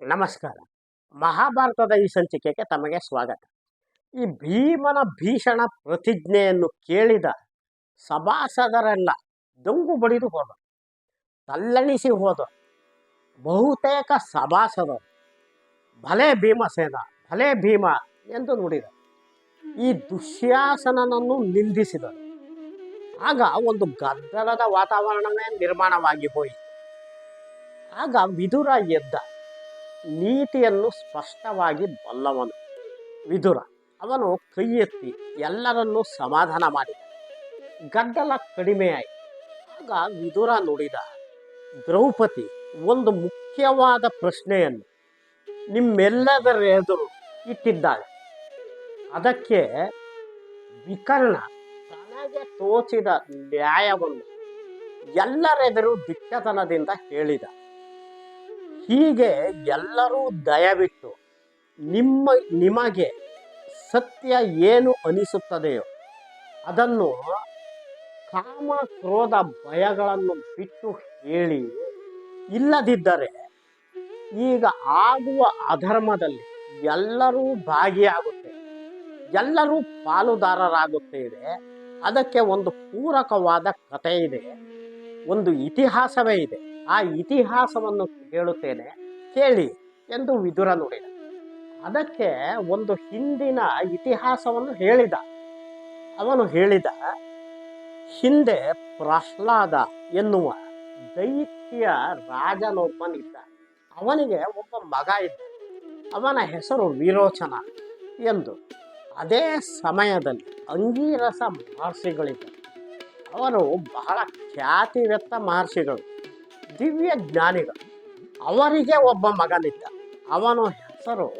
ನಮಸ್ಕಾರ. ಮಹಾಭಾರತದ ಈ ಸಂಚಿಕೆಗೆ ತಮಗೆ ಸ್ವಾಗತ. ಈ ಭೀಮನ ಭೀಷಣ ಪ್ರತಿಜ್ಞೆಯನ್ನು ಕೇಳಿದ ಸಭಾಸದರೆಲ್ಲ ದಂಗು ಬಡಿದು ಹೋದರು ತಲ್ಲಣಿಸಿ ಹೋದರು ಬಹುತೇಕ ಸಭಾಸದರು, ಭಲೆ ಭೀಮಸೇನ ಭಲೆ ಭೀಮ ಎಂದು ನುಡಿದ ಈ ದುಶ್ಯಾಸನನನ್ನು ನಿಂದಿಸಿದರು. ಆಗ ಒಂದು ಗದ್ದಲದ ವಾತಾವರಣವೇ ನಿರ್ಮಾಣವಾಗಿ ಹೋಯಿತು. ಆಗ ವಿದುರ ಎದ್ದ ನೀತಿಯನ್ನು ಸ್ಪಷ್ಟವಾಗಿ ಬಲ್ಲವನು. ವಿದುರ, ಅವನು ಕೈ ಎತ್ತಿ ಎಲ್ಲರನ್ನೂ ಸಮಾಧಾನ ಮಾಡಿದ. ಗಡ್ಡಲ ಕಡಿಮೆಯಾಯಿತು. ಆಗ ವಿದುರ ನುಡಿದ, ದ್ರೌಪದಿ, ಒಂದು ಮುಖ್ಯವಾದ ಪ್ರಶ್ನೆಯನ್ನು ನಿಮ್ಮೆಲ್ಲದರ ಎದುರು ಇಟ್ಟಿದ್ದಾಳೆ ಅದಕ್ಕೆ ವಿಕರ್ಣ ತನಗೆ ತೋಚಿದ ನ್ಯಾಯವನ್ನು ಎಲ್ಲರೆದುರು ದಿಟ್ಟತನದಿಂದ ಹೇಳಿದ. ಹೀಗೆ ಎಲ್ಲರೂ ದಯವಿಟ್ಟು ನಿಮ್ಮ, ನಿಮಗೆ ಸತ್ಯ ಏನು ಅನಿಸುತ್ತದೆಯೋ ಅದನ್ನು ಕಾಮ ಕ್ರೋಧ ಭಯಗಳನ್ನು ಬಿಟ್ಟು ಹೇಳಿ. ಇಲ್ಲದಿದ್ದರೆ ಈಗ ಆಗುವ ಅಧರ್ಮದಲ್ಲಿ ಎಲ್ಲರೂ ಭಾಗಿಯಾಗುತ್ತೆ. ಎಲ್ಲರೂ ಪಾಲುದಾರರಾಗುತ್ತೇವೆ. ಅದಕ್ಕೆ ಒಂದು ಪೂರಕವಾದ ಕಥೆ ಇದೆ ಒಂದು ಇತಿಹಾಸವೇ ಇದೆ. ಆ ಇತಿಹಾಸವನ್ನು ಹೇಳುತ್ತೇನೆ. ಕೇಳಿ ಎಂದು ವಿದುರ ನುಡಿದ. ಅದಕ್ಕೆ ಒಂದು ಹಿಂದಿನ ಇತಿಹಾಸವನ್ನು ಹೇಳಿದ. ಅವನು ಹೇಳಿದ, ಹಿಂದೆ ಪ್ರಹ್ಲಾದ ಎನ್ನುವ ದೈತ್ಯ ರಾಜನೊಬ್ಬನಿದ್ದ. ಅವನಿಗೆ ಒಬ್ಬ ಮಗ ಇದ್ದ. ಅವನ ಹೆಸರು ವಿರೋಚನ ಎಂದು. ಅದೇ ಸಮಯದಲ್ಲಿ ಅಂಗೀರಸ ಮಹರ್ಷಿಗಳಿದ್ದರು ಅವರು ಬಹಳ ಖ್ಯಾತಿವೆತ್ತ ಮಹರ್ಷಿಗಳು. ದಿವ್ಯ ಜ್ಞಾನಿಗಳು. ಅವರಿಗೆ ಒಬ್ಬ ಮಗನಿದ್ದ. ಅವನ ಹೆಸರು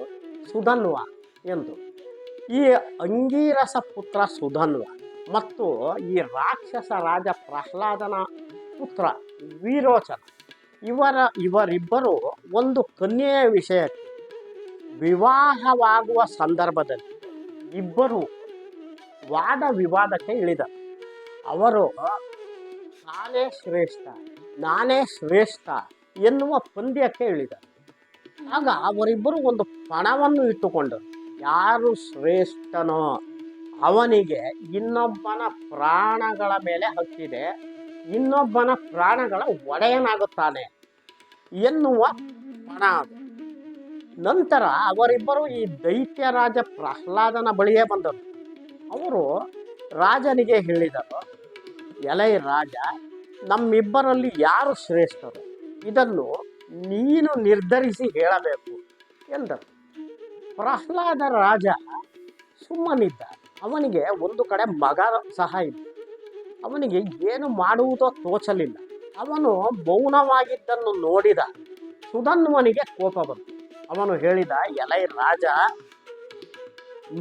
ಸುಧನ್ವ ಎಂದು. ಈ ಅಂಗೀರಸ ಪುತ್ರ ಸುಧನ್ವ ಮತ್ತು ಈ ರಾಕ್ಷಸ ರಾಜ ಪ್ರಹ್ಲಾದನ ಪುತ್ರ ವೀರೋಚನ. ಇವರ, ಇವರಿಬ್ಬರು ಒಂದು ಕನ್ಯೆಯ ವಿಷಯಕ್ಕೆ ವಿವಾಹವಾಗುವ ಸಂದರ್ಭದಲ್ಲಿ ಇಬ್ಬರು ವಾದ ವಿವಾದಕ್ಕೆ ಇಳಿದರು. ಅವರು ಶಾಲೆ ಶ್ರೇಷ್ಠ. ನಾನೇ ಶ್ರೇಷ್ಠ ಎನ್ನುವ ಪಂದ್ಯಕ್ಕೆ ಇಳಿದರು ಆಗ ಅವರಿಬ್ಬರು ಒಂದು ಪಣವನ್ನು ಇಟ್ಟುಕೊಂಡರು. ಯಾರು ಶ್ರೇಷ್ಠನೋ ಅವನಿಗೆ ಇನ್ನೊಬ್ಬನ ಪ್ರಾಣಗಳ ಮೇಲೆ ಹಕ್ಕಿದೆ. ಇನ್ನೊಬ್ಬನ ಪ್ರಾಣಗಳ ಒಡೆಯನಾಗುತ್ತಾನೆ ಎನ್ನುವ ಪಣ ಅದು. ನಂತರ ಅವರಿಬ್ಬರು ಈ ದೈತ್ಯ ರಾಜ ಪ್ರಹ್ಲಾದನ ಬಳಿಯೇ ಬಂದರು. ಅವರು ರಾಜನಿಗೆ ಹೇಳಿದರು, ಎಲೈ ರಾಜ ನಮ್ಮಿಬ್ಬರಲ್ಲಿ ಯಾರು ಶ್ರೇಷ್ಠರು? ಇದನ್ನು ನೀನು ನಿರ್ಧರಿಸಿ ಹೇಳಬೇಕು, ಎಂದರು. ಪ್ರಹ್ಲಾದ ರಾಜ ಸುಮ್ಮನಿದ್ದ ಅವನಿಗೆ ಒಂದು ಕಡೆ ಮಗ ಸಹ ಇದ್ದ ಅವನಿಗೆ ಏನು ಮಾಡುವುದೋ ತೋಚಲಿಲ್ಲ. ಅವನು ಮೌನವಾಗಿದ್ದನ್ನು ನೋಡಿದ ಸುಧನ್ವನಿಗೆ ಕೋಪ ಬಂತು. ಅವನು ಹೇಳಿದ, ಎಲೈ ರಾಜ,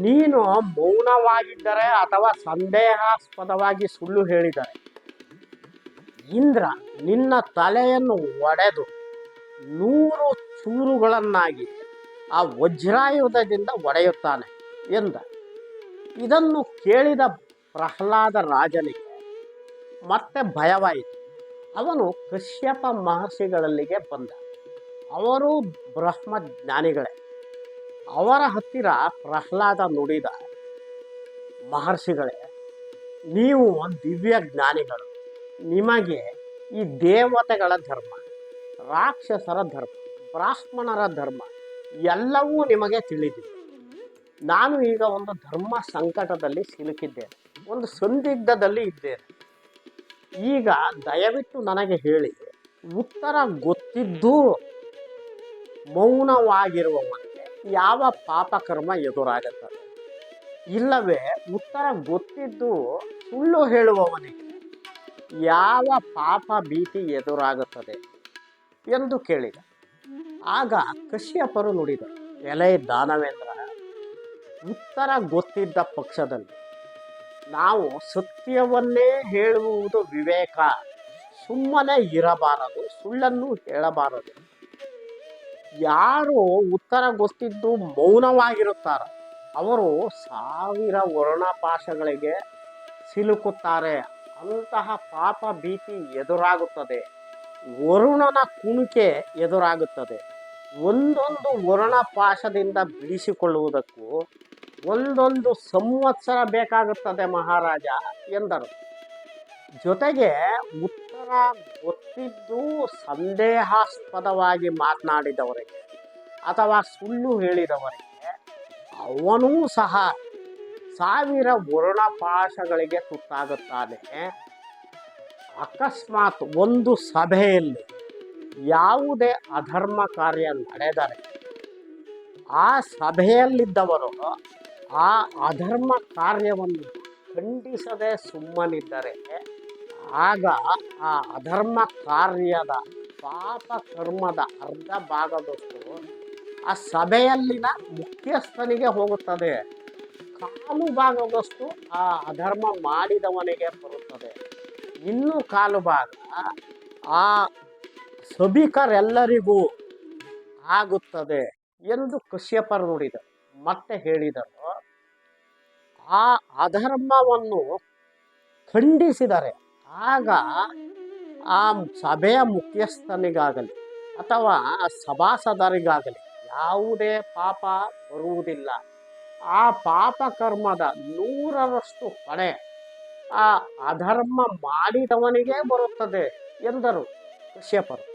ನೀನು ಮೌನವಾಗಿದ್ದರೆ ಅಥವಾ ಸಂದೇಹಾಸ್ಪದವಾಗಿ ಸುಳ್ಳು ಹೇಳಿದರೆ ಇಂದ್ರ ನಿನ್ನ ತಲೆಯನ್ನು ಒಡೆದು ನೂರು ಚೂರುಗಳನ್ನಾಗಿ ಆ ವಜ್ರಾಯುಧದಿಂದ ಒಡೆಯುತ್ತಾನೆ ಎಂದ. ಇದನ್ನು ಕೇಳಿದ ಪ್ರಹ್ಲಾದ ರಾಜನಿಗೆ ಮತ್ತೆ ಭಯವಾಯಿತು. ಅವನು ಕಶ್ಯಪ ಮಹರ್ಷಿಗಳಲ್ಲಿಗೆ ಬಂದ. ಅವರು ಬ್ರಹ್ಮ ಜ್ಞಾನಿಗಳೇ ಅವರ ಹತ್ತಿರ ಪ್ರಹ್ಲಾದ ನುಡಿದ. ಮಹರ್ಷಿಗಳೇ, ನೀವು ದಿವ್ಯ ಜ್ಞಾನಿಗಳು. ನಿಮಗೆ ಈ ದೇವತೆಗಳ ಧರ್ಮ, ರಾಕ್ಷಸರ ಧರ್ಮ, ಬ್ರಾಹ್ಮಣರ ಧರ್ಮ ಎಲ್ಲವೂ ನಿಮಗೆ ತಿಳಿದಿದೆ. ನಾನು ಈಗ ಒಂದು ಧರ್ಮ ಸಂಕಟದಲ್ಲಿ ಸಿಲುಕಿದ್ದೇನೆ. ಒಂದು ಸಂದಿಗ್ಧದಲ್ಲಿ ಇದ್ದೇನೆ. ಈಗ ದಯವಿಟ್ಟು ನನಗೆ ಹೇಳಿ, ಉತ್ತರ ಗೊತ್ತಿದ್ದು ಮೌನವಾಗಿರುವವನಿಗೆ ಯಾವ ಪಾಪಕರ್ಮ ಎದುರಾಗುತ್ತದೆ? ಇಲ್ಲವೇ, ಉತ್ತರ ಗೊತ್ತಿದ್ದು ಸುಳ್ಳು ಹೇಳುವವನಿಗೆ ಯಾವ ಪಾಪ ಭೀತಿ ಎದುರಾಗುತ್ತದೆ ಎಂದು ಕೇಳಿದ. ಆಗ ಕಶ್ಯಪರು ನುಡಿದರು, ಎಲೆ ದಾನವೇಂದ್ರ, ಉತ್ತರ ಗೊತ್ತಿದ್ದ ಪಕ್ಷದಲ್ಲಿ ನಾವು ಸತ್ಯವನ್ನೇ ಹೇಳುವುದು ವಿವೇಕ. ಸುಮ್ಮನೆ ಇರಬಾರದು, ಸುಳ್ಳನ್ನು ಹೇಳಬಾರದು. ಯಾರು ಉತ್ತರ ಗೊತ್ತಿದ್ದು ಮೌನವಾಗಿರುತ್ತಾರ. ಅವರು ಸಾವಿರ ವರ್ಣಪಾಶಗಳಿಗೆ ಸಿಲುಕುತ್ತಾರೆ. ಅಂತಹ ಪಾಪ ಭೀತಿ ಎದುರಾಗುತ್ತದೆ. ವರುಣನ ಕುಣಿಕೆ ಎದುರಾಗುತ್ತದೆ. ಒಂದೊಂದು ವರುಣ ಪಾಶದಿಂದ ಬಿಡಿಸಿಕೊಳ್ಳುವುದಕ್ಕೂ ಒಂದೊಂದು ಸಂವತ್ಸರ ಬೇಕಾಗುತ್ತದೆ ಮಹಾರಾಜ ಎಂದರು. ಜೊತೆಗೆ ಉತ್ತರ ಗೊತ್ತಿದ್ದು ಸಂದೇಹಾಸ್ಪದವಾಗಿ ಮಾತನಾಡಿದವರಿಗೆ ಅಥವಾ ಸುಳ್ಳು ಹೇಳಿದವರಿಗೆ ಅವನೂ ಸಹ ಸಾವಿರ ವರ್ಣಪಾಶಗಳಿಗೆ ತುತ್ತಾಗುತ್ತಾನೆ. ಅಕಸ್ಮಾತ್ ಒಂದು ಸಭೆಯಲ್ಲಿ ಯಾವುದೇ ಅಧರ್ಮ ಕಾರ್ಯ ನಡೆದರೆ ಆ ಸಭೆಯಲ್ಲಿದ್ದವರು ಆ ಅಧರ್ಮ ಕಾರ್ಯವನ್ನು ಖಂಡಿಸದೆ ಸುಮ್ಮನಿದ್ದರೆ ಆಗ ಆ ಅಧರ್ಮ ಕಾರ್ಯದ ಪಾಪ ಕರ್ಮದ ಅರ್ಧ ಭಾಗದಷ್ಟು ಆ ಸಭೆಯಲ್ಲಿನ ಮುಖ್ಯಸ್ಥನಿಗೆ ಹೋಗುತ್ತದೆ. ಕಾಲು ಭಾಗದಷ್ಟು ಆ ಅಧರ್ಮ ಮಾಡಿದವನಿಗೆ ಬರುತ್ತದೆ. ಇನ್ನು ಕಾಲು ಭಾಗ, ಆ ಸಭಿಕರೆಲ್ಲರಿಗೂ ಆಗುತ್ತದೆ ಎಂದು ಕಶ್ಯಪರು ನುಡಿದರು. ಮತ್ತೆ ಹೇಳಿದರು, ಆ ಅಧರ್ಮವನ್ನು ಖಂಡಿಸಿದರೆ ಆಗ ಆ ಸಭೆಯ ಮುಖ್ಯಸ್ಥನಿಗಾಗಲಿ ಅಥವಾ ಸಭಾಸದರಿಗಾಗಲಿ ಯಾವುದೇ ಪಾಪ ಬರುವುದಿಲ್ಲ. ಆ ಪಾಪ ಕರ್ಮದ ನೂರರಷ್ಟು ಹೊಣೆ ಆ ಅಧರ್ಮ ಮಾಡಿದವನಿಗೆ ಬರುತ್ತದೆ ಎಂದರು ಕಶ್ಯಪರು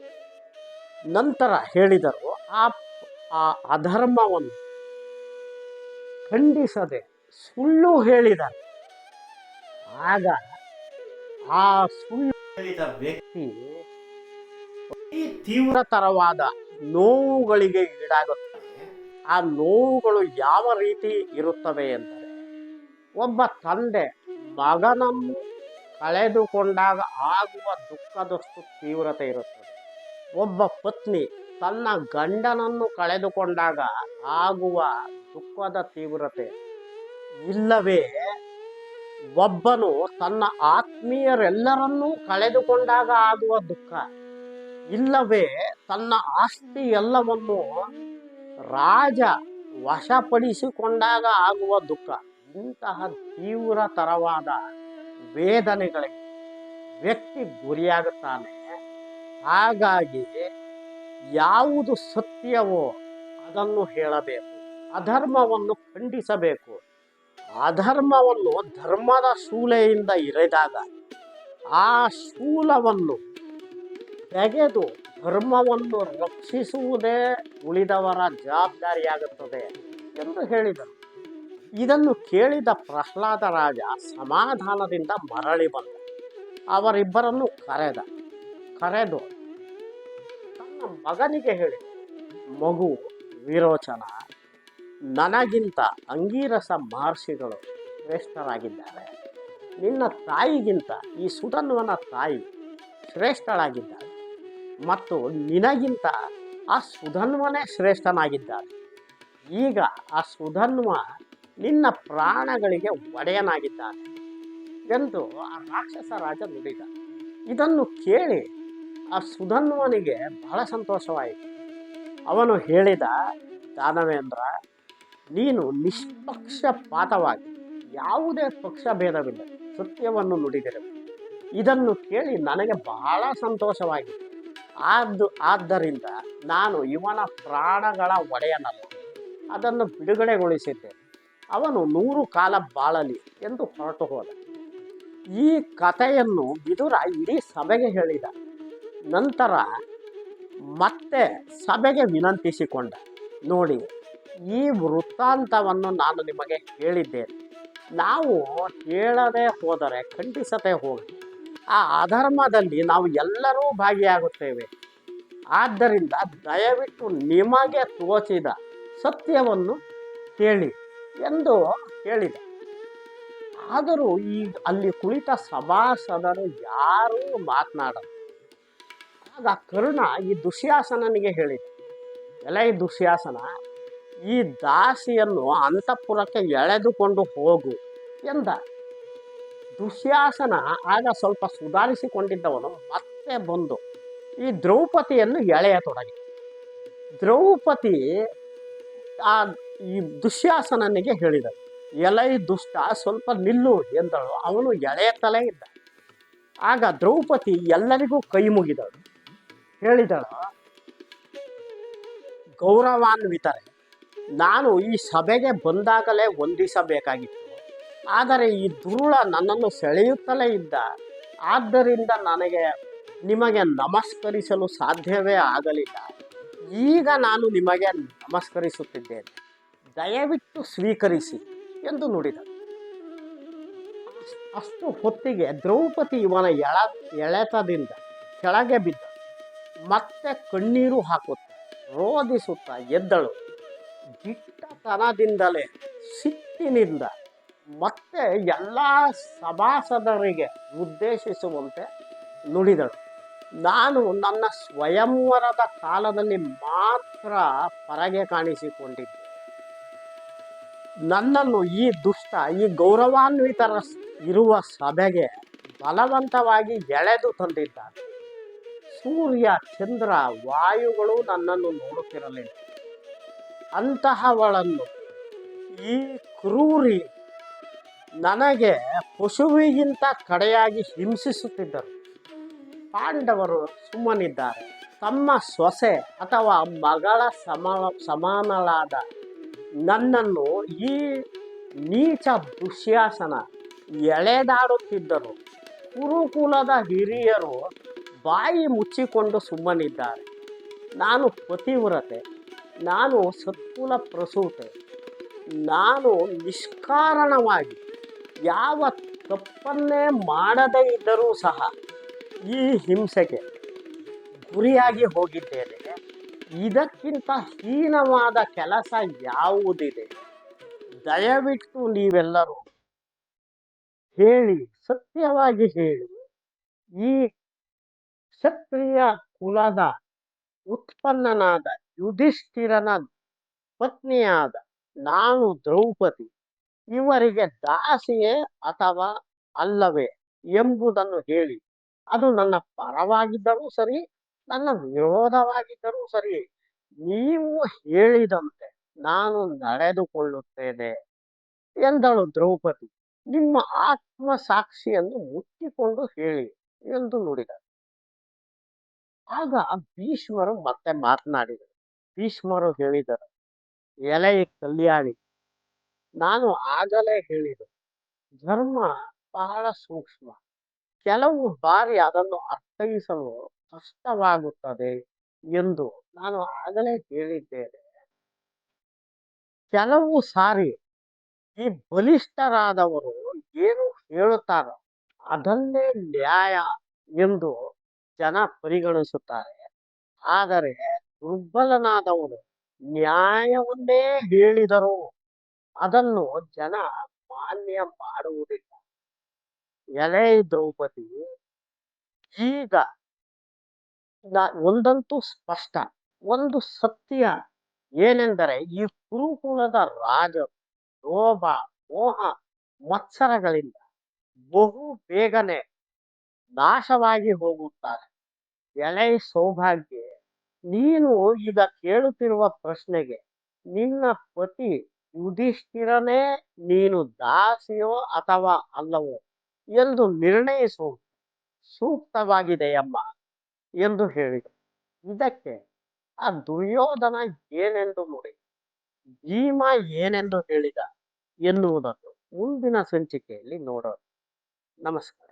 ನಂತರ ಹೇಳಿದರು ಆ ಆ ಅಧರ್ಮವನ್ನು ಖಂಡಿಸದೆ ಸುಳ್ಳು ಹೇಳಿದರು. ಆಗ ಆ ಸುಳ್ಳು ಹೇಳಿದ ವ್ಯಕ್ತಿ ಅತಿ ತೀವ್ರತರವಾದ ನೋವುಗಳಿಗೆ ಈಡಾಗುತ್ತಾನೆ. ಆ ನೋವುಗಳು ಯಾವ ರೀತಿ ಇರುತ್ತವೆ ಎಂದರೆ, ಒಬ್ಬ ತಂದೆ ಮಗನನ್ನು ಕಳೆದುಕೊಂಡಾಗ ಆಗುವ ದುಃಖದಷ್ಟು ತೀವ್ರತೆ ಇರುತ್ತದೆ. ಒಬ್ಬ ಪತ್ನಿ ತನ್ನ ಗಂಡನನ್ನು ಕಳೆದುಕೊಂಡಾಗ ಆಗುವ ದುಃಖದ ತೀವ್ರತೆ. ಇಲ್ಲವೇ, ಒಬ್ಬನು ತನ್ನ ಆತ್ಮೀಯರೆಲ್ಲರನ್ನೂ ಕಳೆದುಕೊಂಡಾಗ ಆಗುವ ದುಃಖ. ಇಲ್ಲವೇ, ತನ್ನ ಆಸ್ತಿ ಎಲ್ಲವನ್ನು ರಾಜ ವಶಪಡಿಸಿಕೊಂಡಾಗ ಆಗುವ ದುಃಖ. ಇಂತಹ ತೀವ್ರತರವಾದ ವೇದನೆಗಳಿಗೆ ವ್ಯಕ್ತಿ ಗುರಿಯಾಗುತ್ತಾನೆ. ಹಾಗಾಗಿ ಯಾವುದು ಸತ್ಯವೋ ಅದನ್ನು ಹೇಳಬೇಕು. ಅಧರ್ಮವನ್ನು ಖಂಡಿಸಬೇಕು. ಅಧರ್ಮವನ್ನು ಧರ್ಮದ ಶೂಲೆಯಿಂದ ಇರಿದಾಗ ಆ ಶೂಲವನ್ನು ತೆಗೆದು ಧರ್ಮವನ್ನು ರಕ್ಷಿಸುವುದೇ ಉಳಿದವರ ಜವಾಬ್ದಾರಿಯಾಗುತ್ತದೆ ಎಂದು ಹೇಳಿದರು. ಇದನ್ನು ಕೇಳಿದ ಪ್ರಹ್ಲಾದ ರಾಜ ಸಮಾಧಾನದಿಂದ ಮರಳಿ ಬಂದ. ಅವರಿಬ್ಬರನ್ನು ಕರೆದ. ಕರೆದು, ತನ್ನ ಮಗನಿಗೆ ಹೇಳಿದ ಮಗು, ವಿರೋಚನ, ನನಗಿಂತ ಅಂಗೀರಸ ಮಹರ್ಷಿಗಳು ಶ್ರೇಷ್ಠರಾಗಿದ್ದಾರೆ. ನಿನ್ನ ತಾಯಿಗಿಂತ ಈ ಸುಧನ್ವನ ತಾಯಿ ಶ್ರೇಷ್ಠಳಾಗಿದ್ದಾಳೆ ಮತ್ತು ನಿನಗಿಂತ ಆ ಸುಧನ್ವನೇ ಶ್ರೇಷ್ಠನಾಗಿದ್ದಾನೆ ಈಗ ಆ ಸುಧನ್ವ ನಿನ್ನ ಪ್ರಾಣಗಳಿಗೆ ಒಡೆಯನಾಗಿದ್ದಾನೆ ಎಂದು ಆ ರಾಕ್ಷಸ ರಾಜ ನುಡಿದ. ಇದನ್ನು ಕೇಳಿ ಆ ಸುಧನ್ವನಿಗೆ ಬಹಳ ಸಂತೋಷವಾಯಿತು. ಅವನು ಹೇಳಿದ, ದಾನವೇಂದ್ರ, ನೀನು ನಿಷ್ಪಕ್ಷಪಾತವಾಗಿ ಯಾವುದೇ ಪಕ್ಷ ಭೇದವಿಲ್ಲ ಸತ್ಯವನ್ನು ನುಡಿದಿರು. ಇದನ್ನು ಕೇಳಿ ನನಗೆ ಬಹಳ ಸಂತೋಷವಾಗಿದೆ. ಆದ್ದು ಆದ್ದರಿಂದ ನಾನು ಇವನ ಪ್ರಾಣಗಳ ಒಡೆಯನಲ್ಲ. ಅದನ್ನು ಬಿಡುಗಡೆಗೊಳಿಸಿದ್ದೆ ಅವನು ನೂರು ಕಾಲ ಬಾಳಲಿ ಎಂದು ಹೊರಟು ಹೋದ. ಈ ಕಥೆಯನ್ನು ವಿದುರ ಇಡೀ ಸಭೆಗೆ ಹೇಳಿದ. ನಂತರ ಮತ್ತೆ ಸಭೆಗೆ ವಿನಂತಿಸಿಕೊಂಡ. ನೋಡಿ, ಈ ವೃತ್ತಾಂತವನ್ನು ನಾನು ನಿಮಗೆ ಹೇಳಿದ್ದೇನೆ. ನಾವು ಹೇಳದೆ ಹೋದರೆ ಖಂಡಿಸದೆ ಹೋಗಿ. ಆ ಅಧರ್ಮದಲ್ಲಿ ನಾವು ಎಲ್ಲರೂ ಭಾಗಿಯಾಗುತ್ತೇವೆ. ಆದ್ದರಿಂದ ದಯವಿಟ್ಟು ನಿಮಗೆ ತೋಚಿದ ಸತ್ಯವನ್ನು ಹೇಳಿ ಎಂದು ಹೇಳಿದ. ಆದರೂ ಈ ಅಲ್ಲಿ ಕುಳಿತ ಸಭಾಸದರು ಯಾರೂ ಮಾತನಾಡರು. ಆಗ ಕರುಣ ಈ ದುಶ್ಯಾಸನನಿಗೆ ಹೇಳಿದ. ಎಲ ಈ ದುಶ್ಯಾಸನ, ಈ ದಾಸಿಯನ್ನು ಅಂತಃಪುರಕ್ಕೆ ಎಳೆದುಕೊಂಡು ಹೋಗು ಎಂದ. ದುಶ್ಯಾಸನ ಆಗ ಸ್ವಲ್ಪ ಸುಧಾರಿಸಿಕೊಂಡಿದ್ದವನು ಮತ್ತೆ ಬಂದು ಈ ದ್ರೌಪದಿಯನ್ನು ಎಳೆಯತೊಡಗಿ ದ್ರೌಪದಿ ಆ ಈ ದುಶ್ಯಾಸನನಿಗೆ ಹೇಳಿದಳು, ಎಲೈ ದುಷ್ಟ ಸ್ವಲ್ಪ ನಿಲ್ಲು ಎಂದಳು. ಅವನು ಎಳೆಯತ್ತಲೇ ಇದ್ದ. ಆಗ ದ್ರೌಪದಿ ಎಲ್ಲರಿಗೂ ಕೈ ಮುಗಿದಳು. ಹೇಳಿದಳು, ಗೌರವಾನ್ವಿತರೆ, ನಾನು ಈ ಸಭೆಗೆ ಬಂದಾಗಲೇ ವಂದಿಸಬೇಕಾಗಿತ್ತು. ಆದರೆ ಈ ದುರುಳ ನನ್ನನ್ನು ಸೆಳೆಯುತ್ತಲೇ ಇದ್ದ. ಆದ್ದರಿಂದ ನನಗೆ ನಿಮಗೆ ನಮಸ್ಕರಿಸಲು ಸಾಧ್ಯವೇ ಆಗಲಿಲ್ಲ. ಈಗ ನಾನು ನಿಮಗೆ ನಮಸ್ಕರಿಸುತ್ತಿದ್ದೇನೆ. ದಯವಿಟ್ಟು ಸ್ವೀಕರಿಸಿ ಎಂದು ನುಡಿದ. ಅಷ್ಟು ಹೊತ್ತಿಗೆ ದ್ರೌಪದಿ ಇವನ ಎಳ, ಎಳೆತದಿಂದ ಕೆಳಗೆ ಬಿದ್ದ. ಮತ್ತೆ ಕಣ್ಣೀರು ಹಾಕುತ್ತಾ ರೋಧಿಸುತ್ತಾ ಎದ್ದಳು. ದಿಟ್ಟತನದಿಂದಲೇ ಸಿಟ್ಟಿನಿಂದ ಮತ್ತೆ ಎಲ್ಲ ಸಭಾಸದರಿಗೆ ಉದ್ದೇಶಿಸುವಂತೆ ನುಡಿದಳು. ನಾನು ನನ್ನ ಸ್ವಯಂವರದ ಕಾಲದಲ್ಲಿ ಮಾತ್ರ ಪರಗೆ ಕಾಣಿಸಿಕೊಂಡಿದ್ದೆ. ನನ್ನನ್ನು ಈ ದುಷ್ಟ, ಈ ಗೌರವಾನ್ವಿತರ ಇರುವ ಸಭೆಗೆ ಬಲವಂತವಾಗಿ ಎಳೆದು ತಂದಿದ್ದಾನೆ. ಸೂರ್ಯ, ಚಂದ್ರ, ವಾಯುಗಳು ನನ್ನನ್ನು ನೋಡುತ್ತಿರಲಿಲ್ಲ. ಅಂತಹವಳನ್ನು ಈ ಕ್ರೂರಿ ನನಗೆ ಪಶುವಿಗಿಂತ ಕಡೆಯಾಗಿ ಹಿಂಸಿಸುತ್ತಿದ್ದರು. ಪಾಂಡವರು ಸುಮ್ಮನಿದ್ದಾರೆ. ತಮ್ಮ ಸೊಸೆ ಅಥವಾ ಮಗಳ ಸಮ, ಸಮಾನಳಾದ ನನ್ನನ್ನು ಈ ನೀಚ ದುಶ್ಯಾಸನ ಎಳೆದಾಡುತ್ತಿದ್ದರು. ಕುರುಕುಲದ ಹಿರಿಯರು ಬಾಯಿ ಮುಚ್ಚಿಕೊಂಡು ಸುಮ್ಮನಿದ್ದಾರೆ. ನಾನು ಪತಿವ್ರತೆ, ನಾನು ಸತ್ಕುಲ ಪ್ರಸೂತೆ, ನಾನು ನಿಷ್ಕಾರಣವಾಗಿ ಯಾವ ತಪ್ಪನ್ನೇ ಮಾಡದೇ ಇದ್ದರೂ ಸಹ ಈ ಹಿಂಸೆಗೆ ಗುರಿಯಾಗಿ ಹೋಗಿದ್ದೇನೆ. ಇದಕ್ಕಿಂತ ಹೀನವಾದ ಕೆಲಸ ಯಾವುದಿದೆ? ದಯವಿಟ್ಟು ನೀವೆಲ್ಲರೂ ಹೇಳಿ, ಸತ್ಯವಾಗಿ ಹೇಳಿ. ಈ ಕ್ಷತ್ರಿಯ ಕುಲದ ಉತ್ಪನ್ನನಾದ ಯುಧಿಷ್ಠಿರನ ಪತ್ನಿಯಾದ ನಾನು ದ್ರೌಪದಿ. ಇವರಿಗೆ ದಾಸಿಯೇ ಅಥವಾ ಅಲ್ಲವೇ ಎಂಬುದನ್ನು ಹೇಳಿ. ಅದು ನನ್ನ ಪರವಾಗಿದ್ದರೂ ಸರಿ, ನನ್ನ ವಿರೋಧವಾಗಿದ್ದರೂ ಸರಿ, ನೀವು ಹೇಳಿದಂತೆ ನಾನು ನಡೆದುಕೊಳ್ಳುತ್ತೇನೆ ಎಂದಳು ದ್ರೌಪದಿ. ನಿಮ್ಮ ಆತ್ಮ ಸಾಕ್ಷಿಯನ್ನು ಮುಚ್ಚಿಕೊಂಡು ಹೇಳಿ ಎಂದು ನುಡಿದ. ಆಗ ಭೀಷ್ಮರು ಮತ್ತೆ ಮಾತನಾಡಿದರು. ಭೀಷ್ಮರು ಹೇಳಿದರು ಎಲೆಯ ಕಲ್ಯಾಣಿ ನಾನು ಆಗಲೇ ಹೇಳಿದೆ, ಧರ್ಮ ಬಹಳ ಸೂಕ್ಷ್ಮ. ಕೆಲವು ಬಾರಿ ಅದನ್ನು ಅರ್ಥೈಸಲು ಕಷ್ಟವಾಗುತ್ತದೆ ಎಂದು ನಾನು ಆಗಲೇ ಹೇಳಿದ್ದೇನೆ. ಕೆಲವು ಸಾರಿ ಈ ಬಲಿಷ್ಠರಾದವರು ಏನು ಹೇಳುತ್ತಾರೋ ಅದನ್ನೇ ನ್ಯಾಯ ಎಂದು ಜನ ಪರಿಗಣಿಸುತ್ತಾರೆ. ಆದರೆ ದುರ್ಬಲನಾದವನು ನ್ಯಾಯವನ್ನೇ ಹೇಳಿದರು. ಅದನ್ನು ಜನ ಮಾನ್ಯ ಮಾಡುವುದಿಲ್ಲ. ಎಲೆ ದ್ರೌಪದಿ ಈಗ ಒಂದಂತೂ ಸ್ಪಷ್ಟ, ಒಂದು ಸತ್ಯ ಏನೆಂದರೆ ಈ ಕುರುಕುಲದ ರಾಜ ಲೋಭ, ಮೋಹ, ಮತ್ಸರಗಳಿಂದ ಬಹು ಬೇಗನೆ ನಾಶವಾಗಿ ಹೋಗುತ್ತಾರೆ. ಎಳೆ ಸೌಭಾಗ್ಯ, ನೀನು ಈಗ ಕೇಳುತ್ತಿರುವ ಪ್ರಶ್ನೆಗೆ ನಿನ್ನ ಪತಿ ಯುಧಿಷ್ಠಿರನೇ ನೀನು ದಾಸಿಯೋ ಅಥವಾ ಅಲ್ಲವೋ ಎಂದು ನಿರ್ಣಯಿಸು. ಸೂಕ್ತವಾಗಿದೆ ಎಂಬ ಎಂದು ಹೇಳಿದರು ಇದಕ್ಕೆ ಆ ದುರ್ಯೋಧನ ಏನೆಂದು ನೋಡಿ. ಭೀಮ ಏನೆಂದು ಹೇಳಿದ ಎನ್ನುವುದನ್ನು ಮುಂದಿನ ಸಂಚಿಕೆಯಲ್ಲಿ ನೋಡೋಣ. ನಮಸ್ಕಾರ.